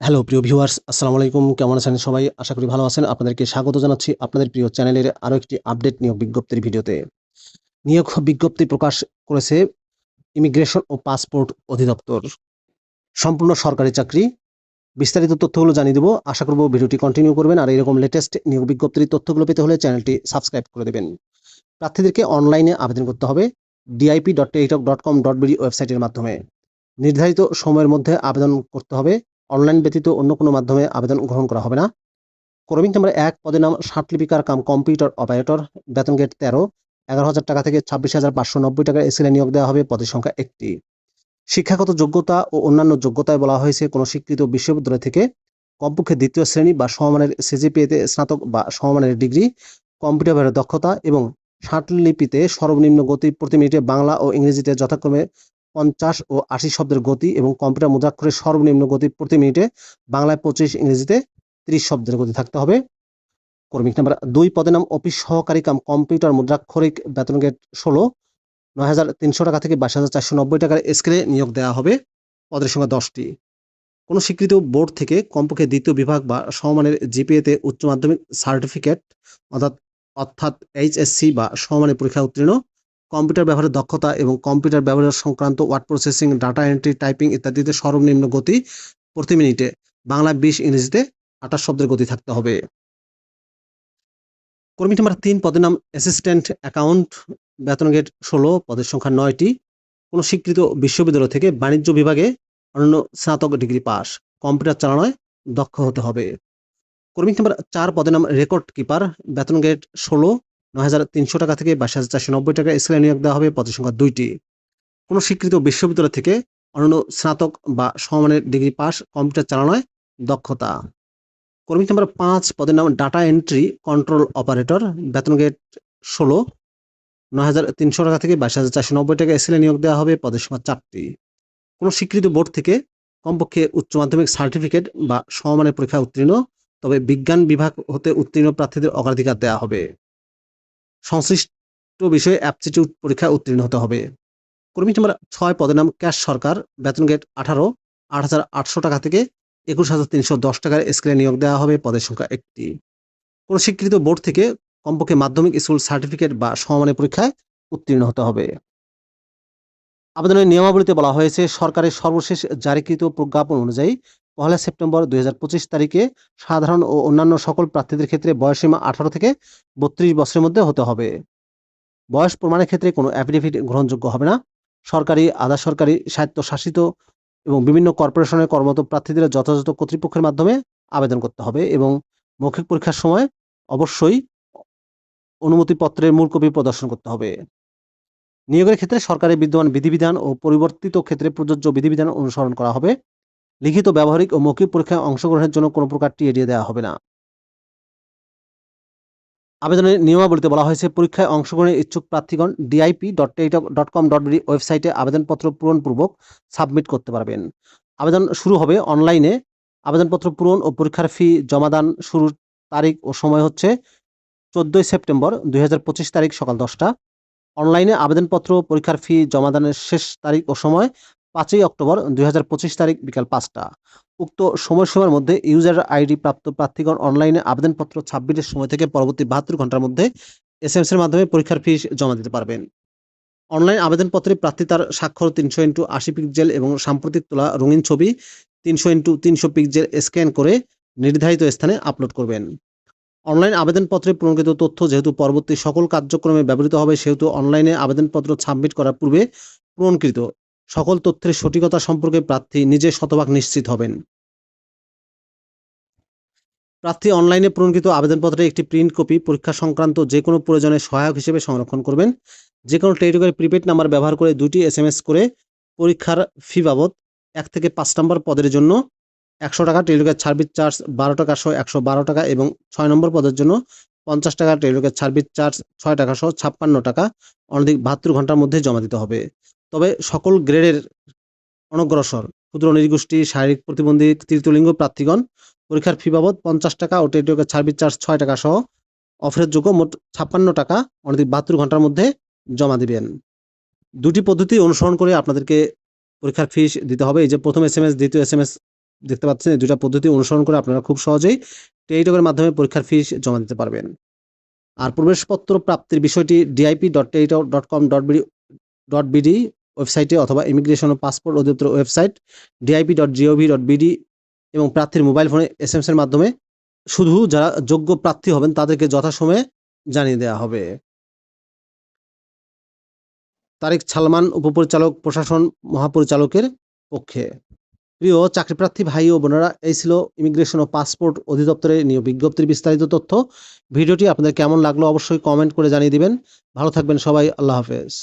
Hello প্রিয় viewers আসসালামু আলাইকুম। কেমন আছেন সবাই? আশা করি ভালো আছেন। আপনাদেরকে স্বাগত জানাচ্ছি আপনাদের প্রিয় চ্যানেলের আরও একটি আপডেট নিয়োগ বিজ্ঞপ্তির ভিডিওতে। নিয়োগ বিজ্ঞপ্তি প্রকাশ করেছে ইমিগ্রেশন ও পাসপোর্ট অধিদপ্তর। সম্পূর্ণ সরকারি চাকরি। বিস্তারিত তথ্যগুলো জানিয়ে দেবো। আশা করব ভিডিওটি কন্টিনিউ করবেন। আর এরকম লেটেস্ট নিয়োগ বিজ্ঞপ্তির তথ্যগুলো পেতে হলে চ্যানেলটি সাবস্ক্রাইব করে দেবেন। প্রার্থীদেরকে অনলাইনে আবেদন করতে হবে DIP dot dot com dot ওয়েবসাইটের মাধ্যমে। নির্ধারিত সময়ের মধ্যে আবেদন করতে হবে। অনলাইন ব্যতীত অন্য কোনো মাধ্যমে আবেদন গ্রহণ করা হবে না। কর্মী নাম্বার এক, পদের নাম ষাটলিপিকার কাম কম্পিউটার অপারেটর। বেতন গেট তেরো, এগারো হাজার টাকা থেকে ছাব্বিশ হাজার পাঁচশো নব্বই টাকার এসিলে নিয়োগ দেওয়া হবে পদের সংখ্যা একটি। শিক্ষাগত যোগ্যতা ও অন্যান্য যোগ্যতায় বলা হয়েছে কোনো স্বীকৃত বিশ্ববিদ্যালয় থেকে কমপক্ষে দ্বিতীয় শ্রেণি বা সমমানের সিজিপিএতে স্নাতক বা সমমানের ডিগ্রি, কম্পিউটার ব্যবহারের দক্ষতা এবং ষাটলিপিতে সর্বনিম্ন গতি প্রতি মিনিটে বাংলা ও ইংরেজিতে যথাক্রমে পঞ্চাশ ও আশি শব্দের গতি এবং কম্পিউটার মুদ্রাক্ষরের সর্বনিম্ন গতি প্রতি মিনিটে বাংলায় পঁচিশ ইংরেজিতে ত্রিশ শব্দের গতি থাকতে হবে। কর্মিক নাম্বার দুই পদে নাম অফিস সহকারী কাম কম্পিউটার মুদ্রাক্ষরিক বেতন গেট ষোলো, নয় হাজার তিনশো টাকা থেকে বাইশ হাজার চারশো নব্বই টাকার স্কেলে নিয়োগ দেওয়া হবে। পদের সংখ্যা দশটি। কোনো স্বীকৃত বোর্ড থেকে কমপক্ষে দ্বিতীয় বিভাগ বা সমমানের জিপিএতে উচ্চ মাধ্যমিক সার্টিফিকেট, অর্থাৎ অর্থাৎ এইচএসসি বা সমমানের পরীক্ষা উত্তীর্ণ কম্পিউটার ব্যবহারের দক্ষতা এবং কম্পিউটার ব্যবহার সংক্রান্ত word processing, data entry, typing ইত্যাদিতে সর্বনিম্ন গতি প্রতি মিনিটে। বাংলা বিশ, ইংরেজিতে আঠাশ শব্দের গতি থাকতে হবে। কর্মী নাম্বার তিন, পদের নাম অ্যাসিস্ট্যান্ট অ্যাকাউন্ট, বেতন গেট ষোলো, পদের সংখ্যা নয়টি। কোনো স্বীকৃত বিশ্ববিদ্যালয় থেকে বাণিজ্য বিভাগে অন্যান্য স্নাতক ডিগ্রি পাস। কম্পিউটার চালানোয় দক্ষ হতে হবে। কর্মী নাম্বার চার, পদের নাম রেকর্ড কিপার, বেতন গেট ষোলো নয় হাজার তিনশো টাকা থেকে বাইশ হাজার চারশো নব্বই টাকা স্কেলে নিয়োগ দেওয়া হবে, পদের সংখ্যা দুইটি। কোনো স্বীকৃত বিশ্ববিদ্যালয় থেকে অন্যান্য স্নাতক বা সমমানের ডিগ্রি পাস, কম্পিউটার চালানোয় দক্ষতা। কর্মী নাম্বার পাঁচ, পদের নাম ডাটা এন্ট্রি কন্ট্রোল অপারেটর, বেতন গেট ষোলো, নয় হাজার তিনশো টাকা থেকে বাইশ হাজার চারশো নব্বই টাকা এসএলে নিয়োগ দেওয়া হবে, পদের সংখ্যা চারটি। কোনো স্বীকৃত বোর্ড থেকে কমপক্ষে উচ্চ মাধ্যমিক সার্টিফিকেট বা সমমানের পরীক্ষা উত্তীর্ণ, তবে বিজ্ঞান বিভাগ হতে উত্তীর্ণ প্রার্থীদের অগ্রাধিকার দেওয়া হবে। সংশ্লিষ্ট বিষয়ে অ্যাপটিটিউড পরীক্ষা উত্তীর্ণ হতে হবে। কর্মী নাম্বার ছয়, পদের নাম ক্যাশ সরকার। বেতন গেট আঠারো, আট হাজার আটশো টাকা থেকে একুশ হাজার তিনশো দশ টাকার স্কেলে নিয়োগ দেওয়া হবে পদের সংখ্যা একটি। কোনো স্বীকৃত বোর্ড থেকে কমপক্ষে মাধ্যমিক স্কুল সার্টিফিকেট বা সমমানের পরীক্ষায় উত্তীর্ণ হতে হবে। আবেদনের নিয়মাবলীতে বলা হয়েছে, সরকারের সর্বশেষ জারিকৃত প্রজ্ঞাপন অনুযায়ী পহেলা সেপ্টেম্বর দুই হাজার পঁচিশ তারিখে সাধারণ ও অন্যান্য সকল প্রার্থীদের ক্ষেত্রে বয়সীমা আঠারো থেকে বত্রিশ বছরের মধ্যে হতে হবে। বয়স প্রমাণের ক্ষেত্রে কোনো অ্যাফিডেভিট গ্রহণযোগ্য হবে না। সরকারি, আধা সরকারি, স্বায়ত্তশাসিত এবং বিভিন্ন কর্পোরেশনের কর্মরত প্রার্থীদের যথাযথ কর্তৃপক্ষের মাধ্যমে আবেদন করতে হবে এবং মৌখিক পরীক্ষার সময় অবশ্যই অনুমতিপত্রের মূল কপি প্রদর্শন করতে হবে। নিয়োগের ক্ষেত্রে সরকারের বিদ্যমান বিধিবিধান ও পরিবর্তিত ক্ষেত্রে প্রযোজ্য বিধিবিধান অনুসরণ করা হবে। লিখিত, ব্যবহারিক ও মৌখিক পরীক্ষায় অংশগ্রহণের জন্য কোনো প্রকার টি এড়িয়ে দেওয়া হবে না। আবেদনের নিয়মাবলীতে বলা হয়েছে, পরীক্ষায় অংশগ্রহণের ইচ্ছুক প্রার্থীগণ DIP dot dot com dot BD ওয়েবসাইটে আবেদনপত্র পূরণপূর্বক সাবমিট করতে পারবেন। আবেদন শুরু হবে অনলাইনে। আবেদনপত্র পূরণ ও পরীক্ষার ফি জমাদান শুরুর তারিখ ও সময় হচ্ছে চোদ্দোই সেপ্টেম্বর দুই হাজার পঁচিশ তারিখ সকাল দশটা। অনলাইনে আবেদনপত্র, পরীক্ষার ফি জমাদানের শেষ তারিখ ও সময় পাঁচই অক্টোবর দুই হাজার পঁচিশ তারিখ বিকাল পাঁচটা। উক্ত সময়সীমার মধ্যে ইউজার আইডি প্রাপ্ত প্রার্থীগণ অনলাইনে আবেদনপত্র ছাব্বিশের সময় থেকে পরবর্তী বাহাত্তর ঘণ্টার মধ্যে এস এর মাধ্যমে পরীক্ষার ফি জমা দিতে পারবেন। অনলাইন আবেদনপত্রে প্রার্থী তার স্বাক্ষর তিনশো ইন্টু আশি পিক্সেল এবং সাম্প্রতিক তোলা রঙিন ছবি তিনশো ইন্টু তিনশো পিক্সেল স্ক্যান করে নির্ধারিত স্থানে আপলোড করবেন। অনলাইন আবেদনপত্রে পূরণকৃত তথ্য যেহেতু পরবর্তী সকল কার্যক্রমে ব্যবহৃত হবে, সেহেতু অনলাইনে আবেদনপত্র সাবমিট করার পূর্বে পূরণকৃত সকল তথ্যের সঠিকতা সম্পর্কে প্রার্থী নিজে শতভাগ নিশ্চিত হবেন। প্রার্থী অনলাইনে পূরণকৃত আবেদনপত্রের একটি প্রিন্ট কপি পরীক্ষা সংক্রান্ত যে কোনো প্রয়োজনে সহায়ক হিসেবে সংরক্ষণ করবেন। যে কোনো টেলিটকের প্রিপেড নাম্বার ব্যবহার করে দুটি এস করে পরীক্ষার ফি বাবদ এক থেকে পাঁচ নম্বর পদের জন্য একশো টাকা, টেলিটকের সার্ভিস চার্জ বারো টাকা সহ একশো বারো টাকা এবং ছয় নম্বর পদের জন্য পঞ্চাশ টাকা, টেলিটকের সার্ভিস চার্জ ছয় টাকা সহ ছাপ্পান্ন টাকা। অনধিক বাহাত্তর ঘণ্টার মধ্যে জমা দিতে হবে। তবে সকল গ্রেডের অনগ্রসর। ক্ষুদ্র নৃগোষ্ঠী শারীরিক প্রতিবন্ধী, তৃতীয়লিঙ্গ প্রার্থীগণ, পরীক্ষার ফি বাবদ পঞ্চাশ টাকা ও টেলিটকের সার্ভিস চার্জ ছয় টাকা সহ অফারের যোগ্য মোট ছাপ্পান্ন টাকা অনধিক বাহাত্তর ঘণ্টার মধ্যে জমা দিবেন। দুটি পদ্ধতি অনুসরণ করে আপনাদেরকে পরীক্ষার ফি দিতে হবে। এই যে প্রথম এস এম এস, দ্বিতীয় এস এম এস দেখতে পাচ্ছেন, এই দুটা পদ্ধতি অনুসরণ করে আপনারা খুব সহজেই টেলিটকের মাধ্যমে পরীক্ষার ফি জমা দিতে পারবেন। আর প্রবেশপত্র প্রাপ্তির বিষয়টি DIP dot Teletalk dot com dot BD dot BD ওয়েবসাইটে অথবা ইমিগ্রেশন ও পাসপোর্ট অধিদপ্তর website DIP dot GOV dot BD এবং প্রার্থীর মোবাইল ফোনে এস এম এর মাধ্যমে শুধু যারা যোগ্য প্রার্থী হবেন তাদেরকে যথাসময়ে জানিয়ে দেওয়া হবে। তারেক সালমান, উপপরিচালক, প্রশাসন, মহাপরিচালকের পক্ষে। প্রিয় চাকরিপ্রার্থী ভাই ও বোনেরা, এই ছিল ইমিগ্রেশন ও পাসপোর্ট অধিদপ্তরের নিয়োগ বিজ্ঞপ্তির বিস্তারিত তথ্য। ভিডিওটি আপনাদের কেমন লাগল অবশ্যই কমেন্ট করে জানিয়ে দিবেন। ভালো থাকবেন সবাই, আল্লাহ হাফেজ।